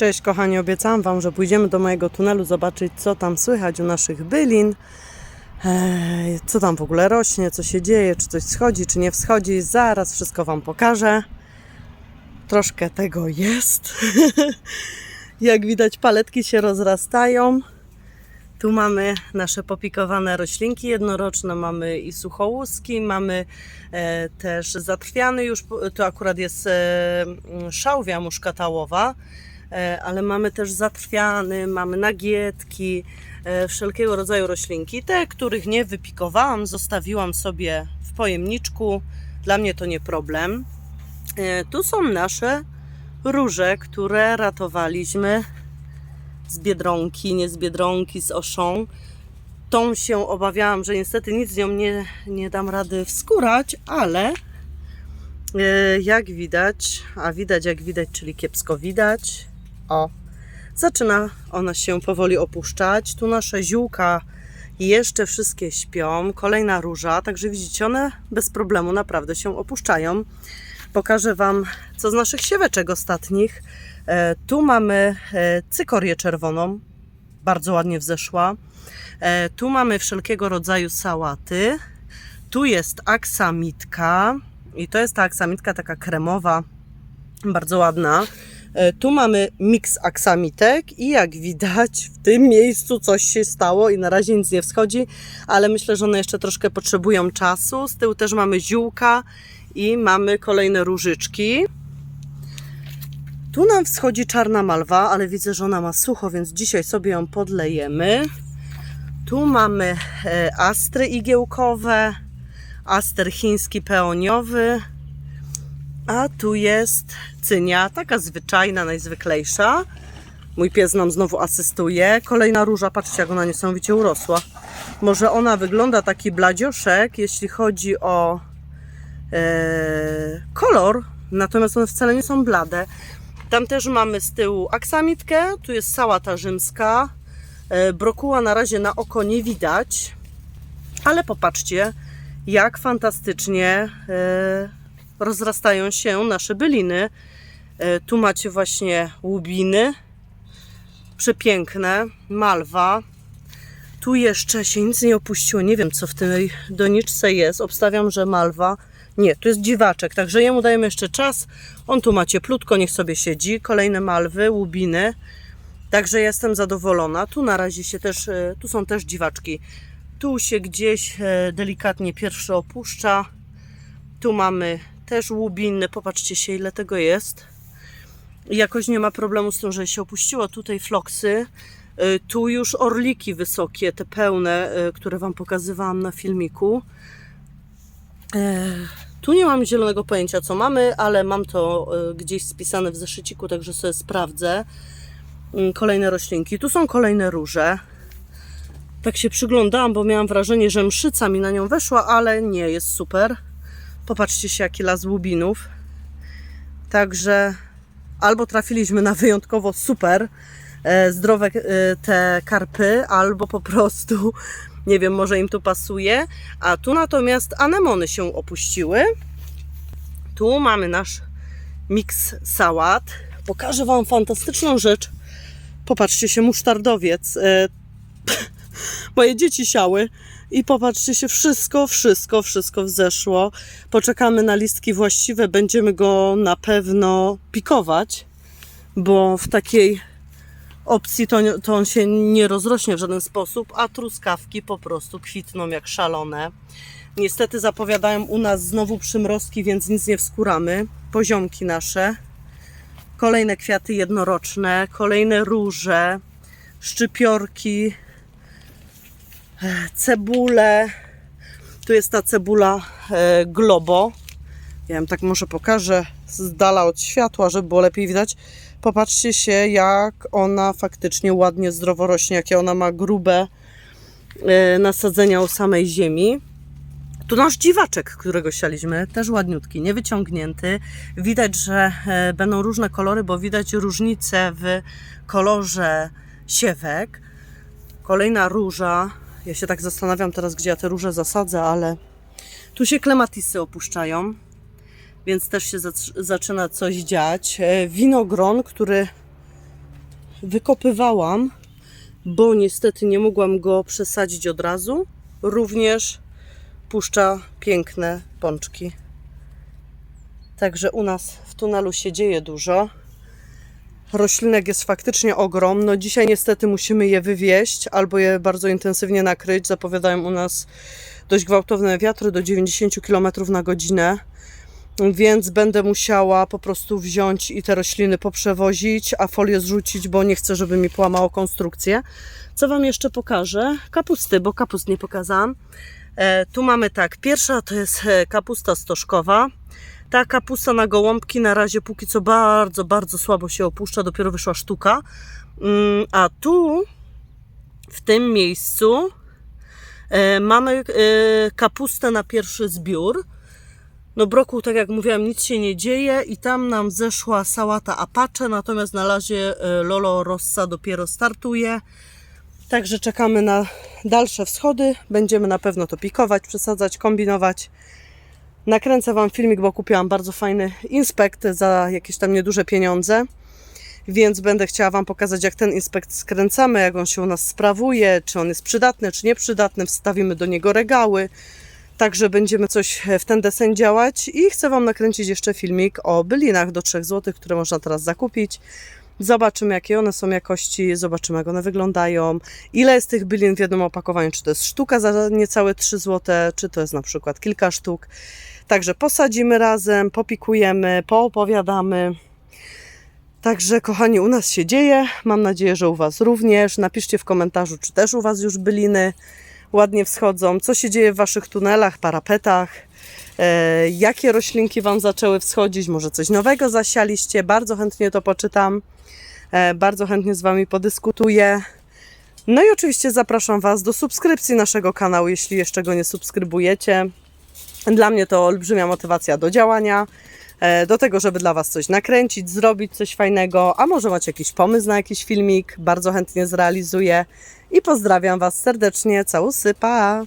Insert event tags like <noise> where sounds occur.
Cześć kochani, obiecałam Wam, że pójdziemy do mojego tunelu zobaczyć, co tam słychać u naszych bylin. Eee, co tam w ogóle rośnie, co się dzieje, czy coś schodzi, czy nie wschodzi. Zaraz wszystko Wam pokażę. Troszkę tego jest. <laughs> Jak widać, paletki się rozrastają. Tu mamy nasze popikowane roślinki jednoroczne, mamy i suchołuski, mamy e, też zatrwiany już, to akurat jest e, szałwia muszkatałowa, ale mamy też zatrwiany, mamy nagietki, e, wszelkiego rodzaju roślinki. Te, których nie wypikowałam, zostawiłam sobie w pojemniczku. Dla mnie to nie problem. E, tu są nasze róże, które ratowaliśmy z Biedronki, nie z Biedronki, z Oszą. Tą się obawiałam, że niestety nic z nią nie, nie dam rady wskórać, ale e, jak widać, a widać jak widać, czyli kiepsko widać, o, zaczyna ona się powoli opuszczać. Tu nasze ziółka jeszcze wszystkie śpią. Kolejna róża, także widzicie, one bez problemu naprawdę się opuszczają. Pokażę Wam, co z naszych sieweczek ostatnich. E, tu mamy e, cykorię czerwoną, bardzo ładnie wzeszła. E, tu mamy wszelkiego rodzaju sałaty. Tu jest aksamitka i to jest ta aksamitka taka kremowa, bardzo ładna. E, Tu mamy miks aksamitek i jak widać w tym miejscu coś się stało i na razie nic nie wschodzi, ale myślę, że one jeszcze troszkę potrzebują czasu. Z tyłu też mamy ziółka i mamy kolejne różyczki. Tu nam wschodzi czarna malwa, ale widzę, że ona ma sucho, więc dzisiaj sobie ją podlejemy. Tu mamy e, astry igiełkowe, aster chiński peoniowy, a tu jest cynia, taka zwyczajna, najzwyklejsza. Mój pies nam znowu asystuje. Kolejna róża, patrzcie jak ona niesamowicie urosła. Może ona wygląda taki bladzioszek, jeśli chodzi o e, kolor, natomiast one wcale nie są blade. Tam też mamy z tyłu aksamitkę, tu jest sałata rzymska. E, brokuła na razie na oko nie widać, ale popatrzcie, jak fantastycznie e, rozrastają się nasze byliny. E, tu macie właśnie łubiny, przepiękne, malwa. Tu jeszcze się nic nie opuściło. Nie wiem, co w tej doniczce jest. Obstawiam, że malwa. Nie, tu jest dziwaczek, także jemu dajemy jeszcze czas. On tu ma cieplutko, niech sobie siedzi. Kolejne malwy, łubiny. Także jestem zadowolona. Tu na razie się też, e, tu są też dziwaczki. Tu się gdzieś e, delikatnie pierwszy opuszcza. Tu mamy też łubiny. Popatrzcie się, ile tego jest. Jakoś nie ma problemu z tym, że się opuściło. Tutaj floksy. E, Tu już orliki wysokie, te pełne, e, które Wam pokazywałam na filmiku. E, Tu nie mam zielonego pojęcia, co mamy, ale mam to e, gdzieś spisane w zeszyciku, także sobie sprawdzę. Mm, Kolejne roślinki. Tu są kolejne róże. Tak się przyglądałam, bo miałam wrażenie, że mszyca mi na nią weszła, ale nie, jest super. Popatrzcie się, jaki las łubinów. Także albo trafiliśmy na wyjątkowo super e, zdrowe e, te karpy, albo po prostu, nie wiem, może im tu pasuje. A tu natomiast anemony się opuściły. Tu mamy nasz miks sałat. Pokażę Wam fantastyczną rzecz. Popatrzcie się, musztardowiec. E, <laughs> moje dzieci siały i popatrzcie się, wszystko, wszystko, wszystko wzeszło. Poczekamy na listki właściwe, będziemy go na pewno pikować, bo w takiej opcji to, to on się nie rozrośnie w żaden sposób, a truskawki po prostu kwitną jak szalone. Niestety zapowiadają u nas znowu przymrozki, więc nic nie wskóramy. Poziomki nasze. Kolejne kwiaty jednoroczne, kolejne róże, szczypiorki, cebulę. Tu jest ta cebula e, globo. Ja ją tak może pokażę z dala od światła, żeby było lepiej widać. Popatrzcie się, jak ona faktycznie ładnie, zdrowo rośnie, jakie ona ma grube e, nasadzenia u samej ziemi. Tu nasz dziwaczek, którego sialiśmy, też ładniutki, niewyciągnięty. Widać, że e, będą różne kolory, bo widać różnicę w kolorze siewek. Kolejna róża. Ja się tak zastanawiam teraz, gdzie ja te róże zasadzę, ale tu się klematisy opuszczają, więc też się zac- zaczyna coś dziać. E, Winogron, który wykopywałam, bo niestety nie mogłam go przesadzić od razu, również puszcza piękne pączki. Także u nas w tunelu się dzieje dużo. Roślinek jest faktycznie ogrom. No dzisiaj niestety musimy je wywieźć albo je bardzo intensywnie nakryć. Zapowiadają u nas dość gwałtowne wiatry do 90 km na godzinę. Więc będę musiała po prostu wziąć i te rośliny poprzewozić, a folię zrzucić, bo nie chcę, żeby mi połamało konstrukcję. Co Wam jeszcze pokażę? Kapusty, bo kapust nie pokazałam. E, tu mamy tak, pierwsza to jest e, kapusta stożkowa. Ta kapusta na gołąbki na razie póki co bardzo, bardzo słabo się opuszcza, dopiero wyszła sztuka. Mm, A tu, w tym miejscu, e, mamy e, kapustę na pierwszy zbiór. No broku, tak jak mówiłam, nic się nie dzieje i tam nam zeszła sałata Apache, natomiast na razie e, Lolo Rossa dopiero startuje. Także czekamy na dalsze wschody. Będziemy na pewno to pikować, przesadzać, kombinować. Nakręcę Wam filmik, bo kupiłam bardzo fajny inspekt za jakieś tam nieduże pieniądze. Więc będę chciała Wam pokazać, jak ten inspekt skręcamy, jak on się u nas sprawuje, czy on jest przydatny, czy nieprzydatny. Wstawimy do niego regały. Także będziemy coś w ten desen działać i chcę Wam nakręcić jeszcze filmik o bylinach do 3 zł, które można teraz zakupić. Zobaczymy, jakie one są jakości, zobaczymy, jak one wyglądają, ile jest tych bylin w jednym opakowaniu, czy to jest sztuka za niecałe 3 zł, czy to jest na przykład kilka sztuk. Także posadzimy razem, popikujemy, poopowiadamy. Także, kochani, u nas się dzieje. Mam nadzieję, że u Was również. Napiszcie w komentarzu, czy też u Was już byliny ładnie wschodzą, co się dzieje w Waszych tunelach, parapetach, jakie roślinki Wam zaczęły wschodzić, może coś nowego zasialiście. Bardzo chętnie to poczytam, e, bardzo chętnie z Wami podyskutuję. No i oczywiście zapraszam Was do subskrypcji naszego kanału, jeśli jeszcze go nie subskrybujecie. Dla mnie to olbrzymia motywacja do działania, e, do tego, żeby dla Was coś nakręcić, zrobić coś fajnego, a może macie jakiś pomysł na jakiś filmik, bardzo chętnie zrealizuję i pozdrawiam Was serdecznie, całusy, pa!